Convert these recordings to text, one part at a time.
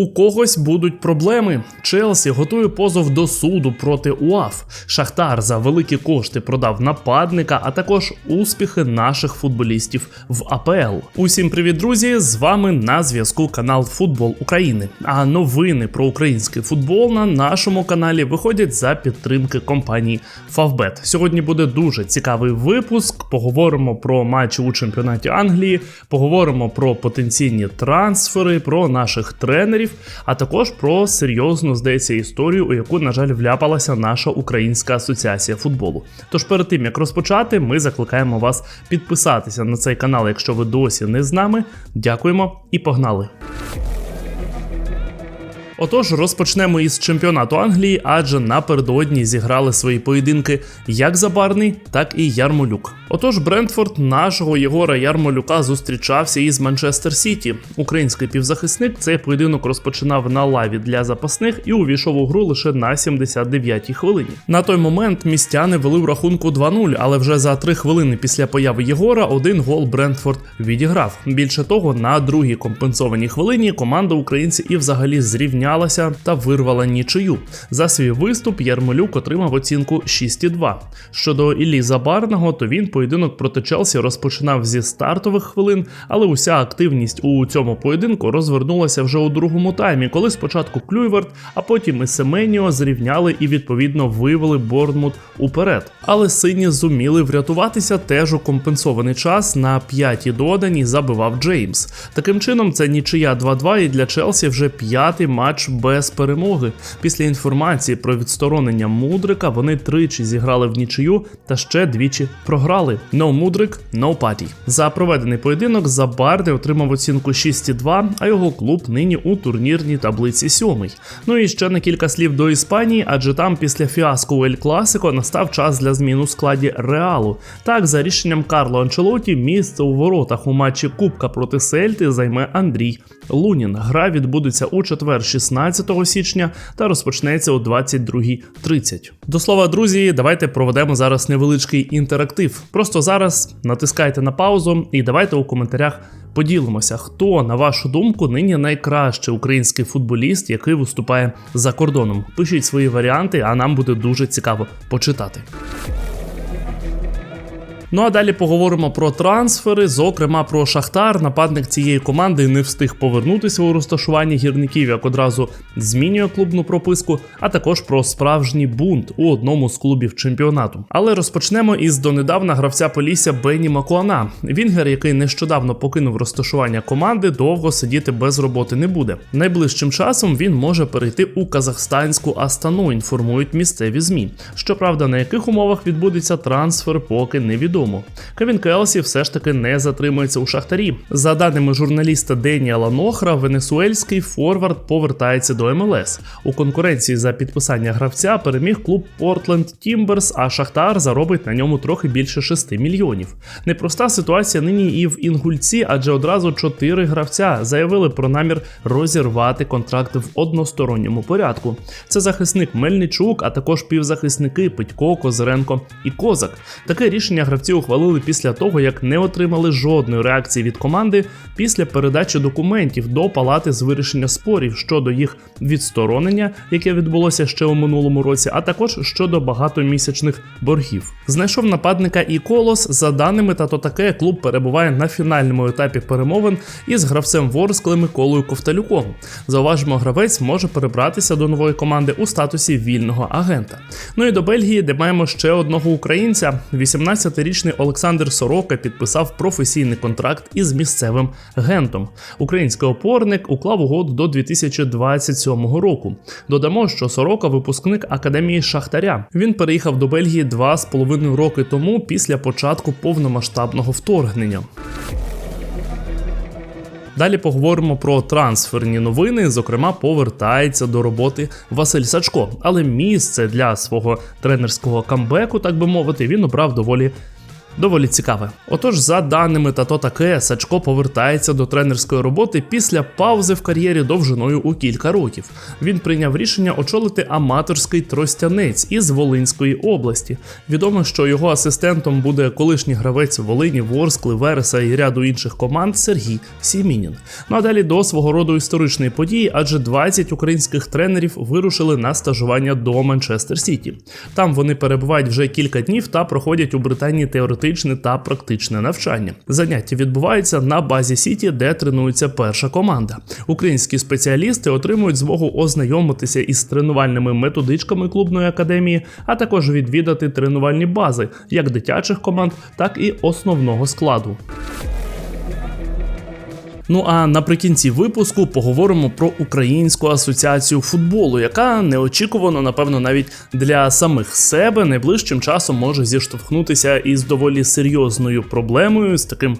У когось будуть проблеми. Челсі готує позов до суду проти УАФ. Шахтар за великі кошти продав нападника, а також успіхи наших футболістів в АПЛ. Усім привіт, друзі! З вами на зв'язку канал Футбол України. А новини про український футбол на нашому каналі виходять за підтримки компанії Favbet. Сьогодні буде дуже цікавий випуск. Поговоримо про матчі у чемпіонаті Англії, поговоримо про потенційні трансфери, про наших тренерів, а також про серйозну, здається, історію, у яку, на жаль, вляпалася наша українська асоціація футболу. Тож перед тим як розпочати, ми закликаємо вас підписатися на цей канал, якщо ви досі не з нами. Дякуємо і погнали! Отож, розпочнемо із чемпіонату Англії, адже напередодні зіграли свої поєдинки як Забарний, так і Ярмолюк. Отож, Брентфорд нашого Єгора Ярмолюка зустрічався із Манчестер Сіті. Український півзахисник цей поєдинок розпочинав на лаві для запасних і увійшов у гру лише на 79-й хвилині. На той момент містяни вели в рахунку 2-0, але вже за 3 хвилини після появи Єгора один гол Брентфорд відіграв. Більше того, на другій компенсованій хвилині команда українців і взагалі зрівнялася та вирвала нічию. За свій виступ Ярмолюк отримав оцінку 6,2. Щодо Іллі Забарного, то він поєдинок проти Челсі розпочинав зі стартових хвилин, але уся активність у цьому поєдинку розвернулася вже у другому таймі, коли спочатку Клюйверт, а потім і Семеніо зрівняли і відповідно вивели Борнмут уперед. Але сині зуміли врятуватися теж у компенсований час на п'ятій доданій забивав Джеймс. Таким чином, це нічия 2-2 і для Челсі вже п'ятий матч без перемоги. Після інформації про відсторонення Мудрика вони тричі зіграли в нічию та ще двічі програли. No Мудрик, no party. За проведений поєдинок Забарди отримав оцінку 6,2, а його клуб нині у турнірній таблиці сьомий. Ну і ще на кілька слів до Іспанії, адже там після фіаско у Ель Класико настав час для змін у складі Реалу. Так, за рішенням Карло Анчелоті, місце у воротах у матчі Кубка проти Сельти займе Андрій Лунін. Гра відбудеться у четвер, 16 січня, та розпочнеться о 22.30. До слова, друзі, давайте проведемо зараз невеличкий інтерактив. Просто зараз натискайте на паузу і давайте у коментарях. Поділимося, хто, на вашу думку, нині найкращий український футболіст, який виступає за кордоном. Пишіть свої варіанти, а нам буде дуже цікаво почитати. Ну а далі поговоримо про трансфери, зокрема про Шахтар. Нападник цієї команди не встиг повернутися у розташування гірників, як одразу змінює клубну прописку, а також про справжній бунт у одному з клубів чемпіонату. Але розпочнемо із донедавна гравця Полісся Бенні Макуана. Вінгер, який нещодавно покинув розташування команди, довго сидіти без роботи не буде. Найближчим часом він може перейти у казахстанську Астану. Інформують місцеві змі. Щоправда, на яких умовах відбудеться трансфер, поки невідомо відомо. Кевін Келсі все ж таки не затримується у шахтарі. За даними журналіста Деніела Нохра, венесуельський форвард повертається до МЛС. У конкуренції за підписання гравця переміг клуб Портленд Тімберс, а Шахтар заробить на ньому трохи більше 6 мільйонів. Непроста ситуація нині і в Інгульці, адже одразу чотири гравця заявили про намір розірвати контракт в односторонньому порядку. Це захисник Мельничук, а також півзахисники Петько, Козиренко і Козак. Таке рішення гравців ухвалили після того, як не отримали жодної реакції від команди після передачі документів до палати з вирішення спорів щодо їх відсторонення, яке відбулося ще у минулому році, а також щодо багатомісячних боргів. Знайшов нападника і колос. За даними та то таке, клуб перебуває на фінальному етапі перемовин із гравцем Ворскли Миколою Ковталюком. Зауважимо, гравець може перебратися до нової команди у статусі вільного агента. Ну і до Бельгії, де маємо ще одного українця, 18-річний 20-річний Олександр Сорока підписав професійний контракт із місцевим гентом. Український опорник уклав угоду до 2027 року. Додамо, що Сорока випускник академії Шахтаря. Він переїхав до Бельгії два з половиною роки тому після початку повномасштабного вторгнення. Далі поговоримо про трансферні новини. Зокрема, повертається до роботи Василь Сачко, але місце для свого тренерського камбеку, так би мовити, він обрав доволі доволі цікаве. Отож, за даними та то таке, Сачко повертається до тренерської роботи після паузи в кар'єрі довжиною у кілька років. Він прийняв рішення очолити аматорський тростянець із Волинської області. Відомо, що його асистентом буде колишній гравець Волині, Ворскли, Вереса і ряду інших команд Сергій Сімінін. Ну а далі до свого роду історичної події, адже 20 українських тренерів вирушили на стажування до Манчестер Сіті. Там вони перебувають вже кілька днів та проходять у Британії теоретичне та практичне навчання. Заняття відбуваються на базі Сіті, де тренується перша команда. Українські спеціалісти отримують змогу ознайомитися із тренувальними методичками клубної академії, а також відвідати тренувальні бази як дитячих команд, так і основного складу. Ну а наприкінці випуску поговоримо про Українську асоціацію футболу, яка неочікувано, напевно, навіть для самих себе найближчим часом може зіштовхнутися із доволі серйозною проблемою, з таким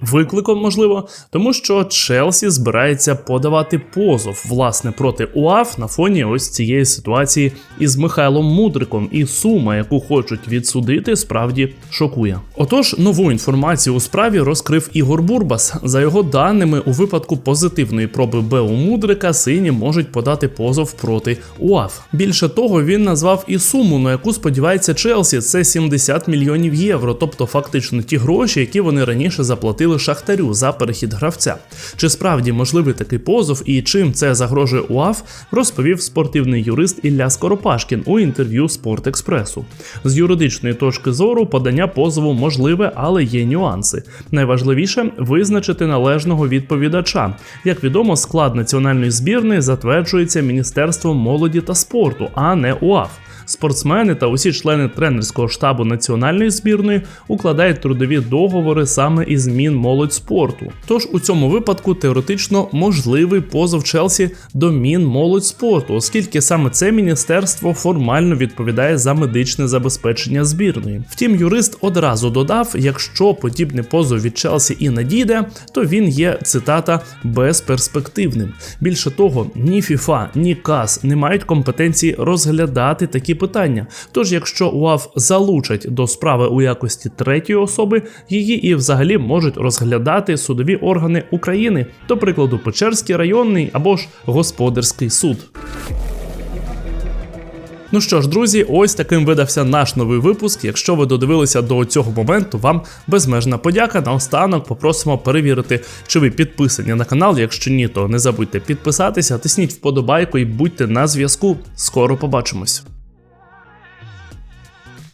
викликом, можливо, тому що Челсі збирається подавати позов власне проти УАФ на фоні ось цієї ситуації із Михайлом Мудриком, і сума, яку хочуть відсудити, справді шокує. Отож, нову інформацію у справі розкрив Ігор Бурбас. За його даними, у випадку позитивної проби Б у Мудрика сині можуть подати позов проти УАФ. Більше того, він назвав і суму, на яку сподівається Челсі, це 70 мільйонів євро, тобто фактично ті гроші, які вони раніше заплатили Шахтарю за перехід гравця. Чи справді можливий такий позов і чим це загрожує УАФ, розповів спортивний юрист Ілля Скоропашкін у інтерв'ю Спорт-Експресу. З юридичної точки зору подання позову можливе, але є нюанси. Найважливіше визначити належного відповідача. Як відомо, склад національної збірної затверджується Міністерством молоді та спорту, а не УАФ. Спортсмени та усі члени тренерського штабу національної збірної укладають трудові договори саме із Мінмолодь спорту. Тож у цьому випадку теоретично можливий позов Челсі до Мінмолодь спорту, оскільки саме це міністерство формально відповідає за медичне забезпечення збірної. Втім, юрист одразу додав: якщо подібний позов від Челсі і надійде, то він є цитата безперспективним. Більше того, ні ФІФА, ні КАС не мають компетенції розглядати такі питання. Тож, якщо УАФ залучать до справи у якості третьої особи, її і взагалі можуть розглядати судові органи України, до прикладу, Печерський районний або ж господарський суд. Ну що ж, друзі, ось таким видався наш новий випуск. Якщо ви додивилися до цього моменту, вам безмежна подяка. Наостанок попросимо перевірити, чи ви підписані на канал. Якщо ні, то не забудьте підписатися, тисніть вподобайку і будьте на зв'язку. Скоро побачимось.